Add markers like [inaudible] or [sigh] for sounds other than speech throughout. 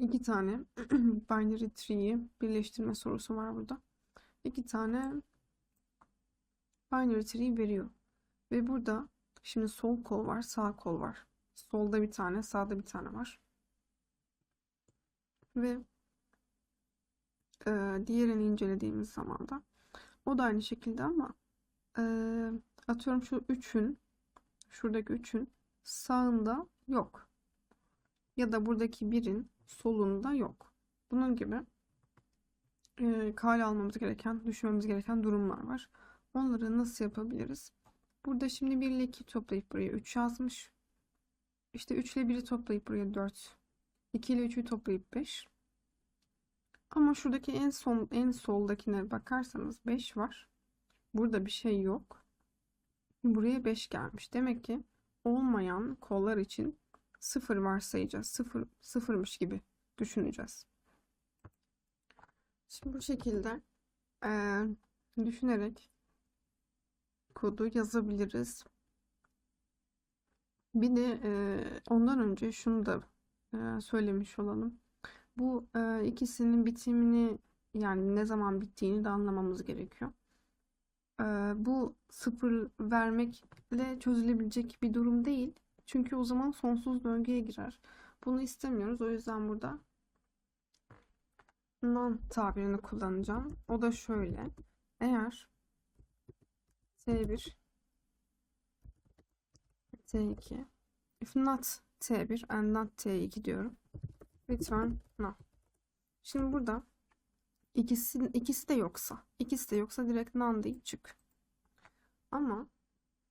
iki tane [clears throat] binary tree'yi birleştirme sorusu var burada. İki tane binary tree veriyor. Ve burada şimdi sol kol var, sağ kol var. Solda bir tane, sağda bir tane var. Ve e, diğerini incelediğimiz zaman da o da aynı şekilde ama e, atıyorum şu üçün şuradaki üçün sağında yok. Ya da buradaki birin solunda yok. Bunun gibi e, kale almamız gereken, düşünmemiz gereken durumlar var. Onları nasıl yapabiliriz? Burada şimdi 1 ile 2 toplayıp buraya 3 yazmış. İşte 3 ile 1'i toplayıp buraya 4. 2 ile 3'ü toplayıp 5. Ama şuradaki en son en soldakine bakarsanız 5 var. Burada bir şey yok. Buraya 5 gelmiş. Demek ki olmayan kollar için 0 varsayacağız. 0 sıfırmış gibi düşüneceğiz. Şimdi bu şekilde e, düşünerek kodu yazabiliriz. Bir de e, ondan önce şunu da e, söylemiş olalım. Bu e, ikisinin bitimini yani ne zaman bittiğini de anlamamız gerekiyor. E, bu sıfır vermekle çözülebilecek bir durum değil. Çünkü o zaman sonsuz döngüye girer. Bunu istemiyoruz. O yüzden burada non tabirini kullanacağım. O da şöyle. Eğer T1 T2 if not T1 and not T2 diyorum. Return no. Şimdi burada ikisi, ikisi de yoksa ikisi de yoksa direkt none deyip çık. Ama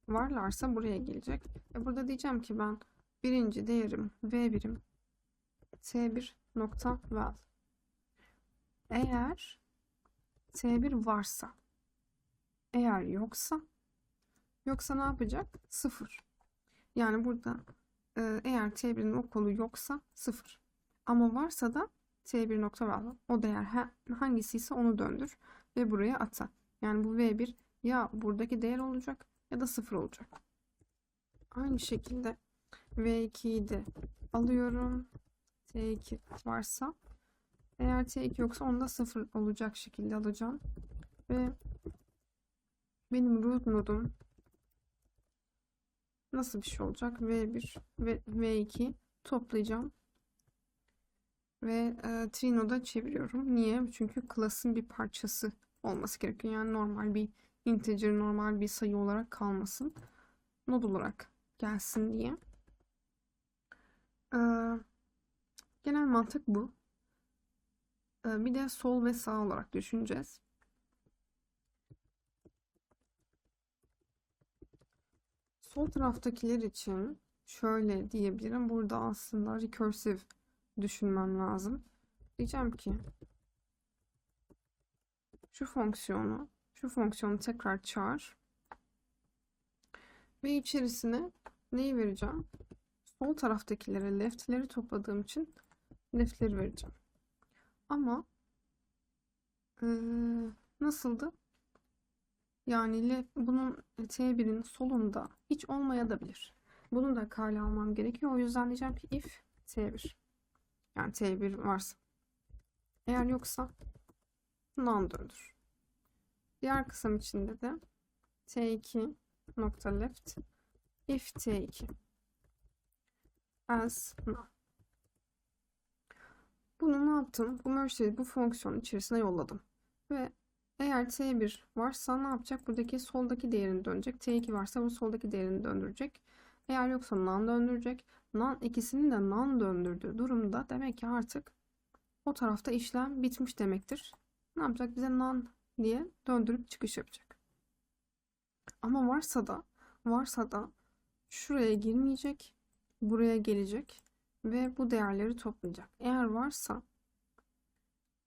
varlarsa buraya gelecek. E burada diyeceğim ki ben birinci değerim V birim T1 nokta val. Eğer T1 varsa eğer yoksa yoksa ne yapacak? Sıfır. Yani burada e, eğer T1'in o kolu yoksa sıfır. Ama varsa da T1 nokta val. O değer hangisi ise onu döndür ve buraya ata. Yani bu V1 ya buradaki değer olacak ya da sıfır olacak. Aynı şekilde V2'yi de alıyorum. T2 varsa eğer T2 yoksa onda sıfır olacak şekilde alacağım. Ve benim root nodum nasıl bir şey olacak? V1 ve V2 toplayacağım. Ve e, Trino'da çeviriyorum. Niye? Çünkü class'ın bir parçası olması gerekiyor. Yani normal bir integer, normal bir sayı olarak kalmasın. Nod olarak gelsin diye. Ee, genel mantık bu. Ee, bir de sol ve sağ olarak düşüneceğiz. Sol taraftakiler için şöyle diyebilirim. Burada aslında recursive düşünmem lazım. Diyeceğim ki şu fonksiyonu şu fonksiyonu tekrar çağır ve içerisine neyi vereceğim? Sol taraftakilere left'leri topladığım için left'leri vereceğim. Ama ee, nasıldı? Yani bunun T1'in solunda hiç olmaya da. Bunu da kale almam gerekiyor. O yüzden diyeceğim ki if T1. Yani T1 varsa. Eğer yoksa non döndür. Diğer kısım içinde de T2 nokta left if T2 as. Bunu ne yaptım? Bu merge'i bu fonksiyonun içerisine yolladım. Ve eğer T1 varsa ne yapacak? Buradaki soldaki değerini dönecek. T2 varsa bu soldaki değerini döndürecek. Eğer yoksa non döndürecek. Non ikisinin de non döndürdüğü durumda demek ki artık o tarafta işlem bitmiş demektir. Ne yapacak? Bize non diye döndürüp çıkış yapacak. Ama varsa da varsa da şuraya girmeyecek. Buraya gelecek ve bu değerleri toplayacak. Eğer varsa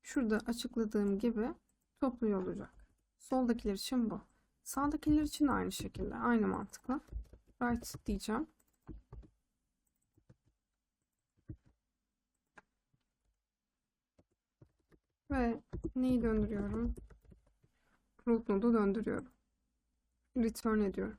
şurada açıkladığım gibi topluyor olacak. Soldakiler için bu. Sağdakiler için aynı şekilde, aynı mantıkla right diyeceğim. Ve neyi döndürüyorum? Root node'u döndürüyorum. Return ediyorum.